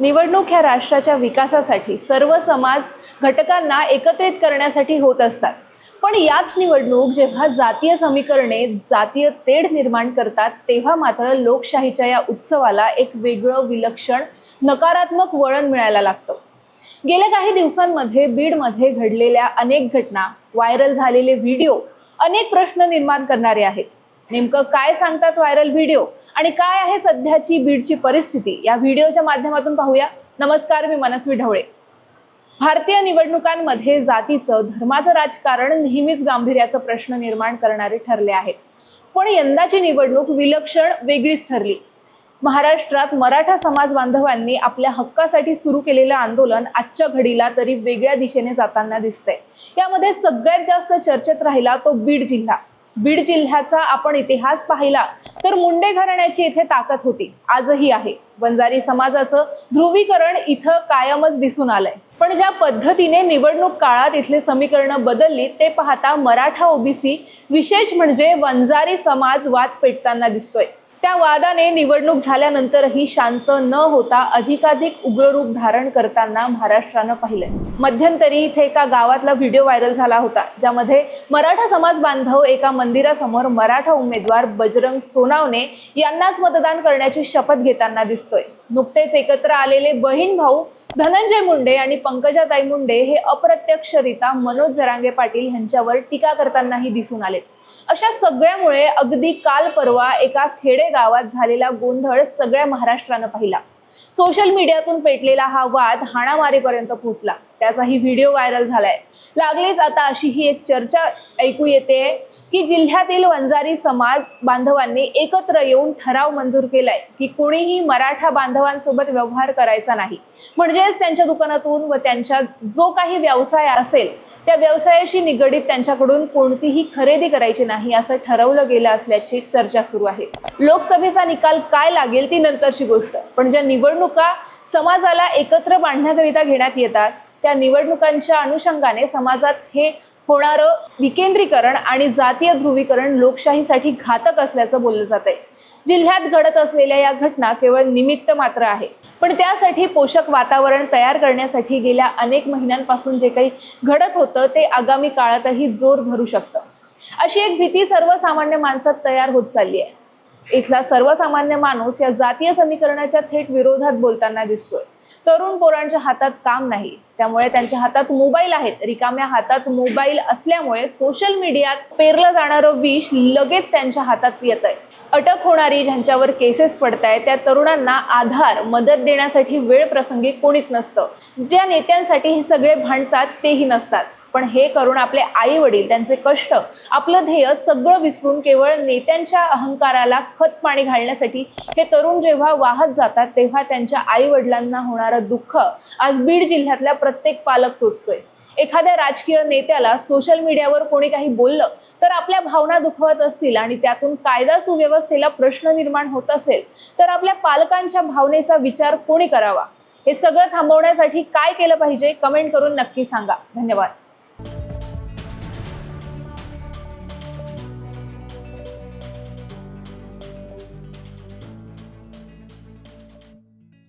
निवडणूक ह्या राष्ट्राच्या विकासासाठी सर्व समाज घटकांना एकत्रित करण्यासाठी होत असतात. पण याच निवडणूक जेव्हा जातीय समीकरणे जातीय तेढ निर्माण करतात तेव्हा मात्र लोकशाहीच्या या उत्सवाला एक वेगळं विलक्षण नकारात्मक वळण मिळायला लागतं. गेल्या काही दिवसांमध्ये बीडमध्ये घडलेल्या अनेक घटना व्हायरल झालेले व्हिडिओ अनेक प्रश्न निर्माण करणारे आहेत. नेमकं काय सांगतात व्हायरल व्हिडिओ? आणि काय आहे सध्याची बीडची परिस्थिती? या व्हिडिओच्या माध्यमातून पाहूया. नमस्कार मी मनस्वी ढवळे. भारतीय निवडणुकांमध्ये जातीचं धर्माचं राजकारण नेहमीच गांभीर्याचा प्रश्न निर्माण करणारे ठरले आहेत. पण यंदाची निवडणूक विलक्षण वेगळीच ठरली. महाराष्ट्रात मराठा समाज बांधवांनी आपल्या हक्कासाठी सुरू केलेलं आंदोलन आजच्या घडीला तरी वेगळ्या दिशेने जाताना दिसतंय. यामध्ये सगळ्यात जास्त चर्चेत राहिला तो बीड जिल्हा. बीड जिल्ह्याचा आपण इतिहास पाहिला तर मुंडे घराण्याची इथे ताकद होती. आजही आहे. वंजारी समाजाचं ध्रुवीकरण इथं कायमच दिसून आलंय. पण ज्या पद्धतीने निवडणूक काळात इथले समीकरणं बदलली ते पाहता मराठा ओबीसी विशेष म्हणजे वंजारी समाज वाद पेटताना दिसतोय. त्या वादाने निवडणूक झाल्यानंतरही शांत न होता अधिकाधिक उग्र रूप धारण करताना महाराष्ट्रानं पाहिलंय. मध्यंतरी इथे एका गावातला व्हिडिओ व्हायरल झाला होता ज्यामध्ये मराठा समाज बांधव एका मंदिरासमोर मराठा उमेदवार बजरंग सोनावणे यांनाच मतदान करण्याची शपथ घेताना दिसतोय. नुकतेच एकत्र आलेले बहीण भाऊ धनंजय मुंडे आणि पंकजाताई मुंडे हे अप्रत्यक्षरित्या मनोज जरांगे पाटील यांच्यावर टीका करतानाही दिसून आलेत. अशा सगळ्यामुळे अगदी काल परवा एका खेडेगावात झालेला गोंधळ सगळ्या महाराष्ट्रानं पाहिला. सोशल मीडियातून पेटलेला हा वाद हाणामारीपर्यंत पोहोचला. त्याचाही व्हिडिओ व्हायरल झालाय. लागलीच आता अशी ही एक चर्चा ऐकू येते. की जिल्ह्यातील वंजारी समाज बांधवांनी एकत्र येऊन ठराव मंजूर केलाय की कोणीही मराठा बांधवांसोबत व्यवहार करायचा नाही. म्हणजेच त्यांच्या दुकानातून व त्यांच्या जो काही व्यवसाय असेल त्या व्यवसायाशी निगडीत त्यांच्याकडून कोणतीही खरेदी करायची नाही असं ठरवलं गेलं असल्याची चर्चा सुरू आहे. लोकसभेचा निकाल काय लागेल ती नंतरची गोष्ट. पण ज्या निवडणुका समाजाला एकत्र बांधण्याकरिता घेण्यात येतात त्या निवडणुकांच्या अनुषंगाने समाजात हे होणारं विकेंद्रीकरण आणि जातीय ध्रुवीकरण लोकशाहीसाठी घातक असल्याचं बोललं जात आहे जिल्ह्यात घडत असलेल्या या घटना केवळ निमित्त मात्र आहे. पण त्यासाठी पोषक वातावरण तयार करण्यासाठी गेल्या अनेक महिन्यांपासून जे काही घडत होतं ते आगामी काळातही जोर धरू शकतं. अशी एक भीती सर्वसामान्य माणसात तयार होत चालली आहे. इथला सर्वसामान्य माणूस या जातीय समीकरणाच्या थेट विरोधात बोलताना दिसतोय. तरुण पोरांच्या हातात काम नाही. त्यामुळे त्यांच्या हातात मोबाईल आहेत. रिकाम्या हातात मोबाईल असल्यामुळे सोशल मीडियात पेरलं जाणारं विष लगेच त्यांच्या हातात येत आहे अटक होणारी ज्यांच्यावर केसेस पडत आहेत त्या तरुणांना आधार मदत देण्यासाठी वेळ प्रसंगी कोणीच नसतं. ज्या नेत्यांसाठी हे सगळे भांडतात तेही नसतात. पण हे करून आपले आई वडील त्यांचे कष्ट आपलं ध्येय सगळं विसरून केवळ नेत्यांच्या अहंकाराला खत पाणी घालण्यासाठी हे तरुण जेव्हा वाहत जातात तेव्हा त्यांच्या आई वडिलांना होणारं दुःख आज बीड जिल्ह्यातल्या प्रत्येक पालक सोचतोय एखाद्या राजकीय नेत्याला सोशल मीडियावर कोणी काही बोललं तर आपल्या भावना दुखवत असतील आणि त्यातून कायदा सुव्यवस्थेला प्रश्न निर्माण होत असेल तर आपल्या पालकांच्या भावनेचा विचार कोणी करावा? हे सगळं थांबवण्यासाठी काय केलं पाहिजे? कमेंट करून नक्की सांगा. धन्यवाद.